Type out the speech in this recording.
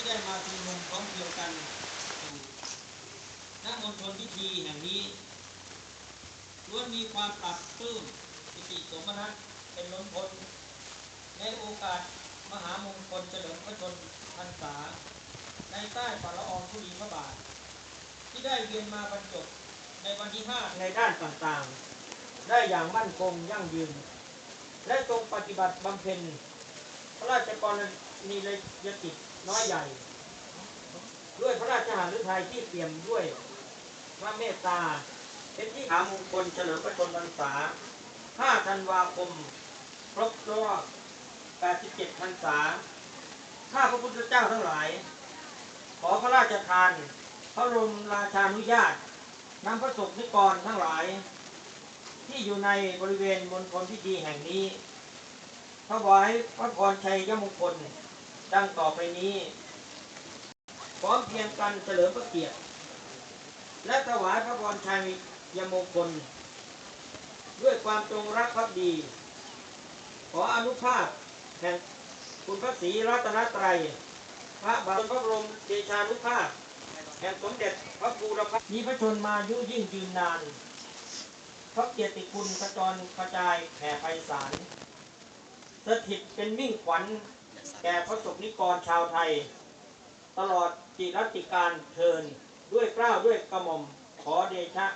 ที่ได้มาชุมนุมพร้อมเพรียงกันอยู่ณมณฑลพิธีแห่งนี้ล้วนมีความปรับปลื้มปิติสมนัสเป็นล้นพ้นในโอกาสมหามงคลเฉลิมพระชนพรรษา ในใต้ฝ่าละอองธุลีพระบาท ที่ได้เวียนมาบรรจบในวันที่ห้าในด้านต่างๆ ได้อย่างมั่นคงยั่งยืน และทรงปฏิบัติบำเพ็ญพระราชกรณียกิจ น้อยใหญ่ ด้วยพระราชหฤทัยที่เปี่ยมด้วยพระเมตตา เป็นที่หามงคลเฉลิมพระชนมพรรษา 5 ธันวาคม ครบรอบ 87 พรรษา ข้าพระพุทธเจ้าทั้งหลาย ขอพระราชทาน พระบรมราชานุญาตนำพระสงฆ์นิกรทั้งหลาย ที่อยู่ในบริเวณมณฑลพิธีแห่งนี้ถวายพระพรชัยยมงคล ดังต่อไปนี้ พร้อมเพียงกันเฉลิมพระเกียรติ และถวายพระพรชัยยมงคล ด้วยความจงรักภักดี ขออนุภาพแห่งคุณพระศรีรัตนตรัย พระบาทพระบรมเดชานุภาพแห่งสมเด็จพระบูรพมีพระชนมายุยิ่งยืนนาน พระเกียรติคุณกระจรกระจายแผ่ไพศาลสถิตเป็นมิ่งขวัญ แก่พระสกนิกรชาวไทย ตลอดจิรัติการเทินด้วยเกล้าด้วยกระหม่อมขอเดชะ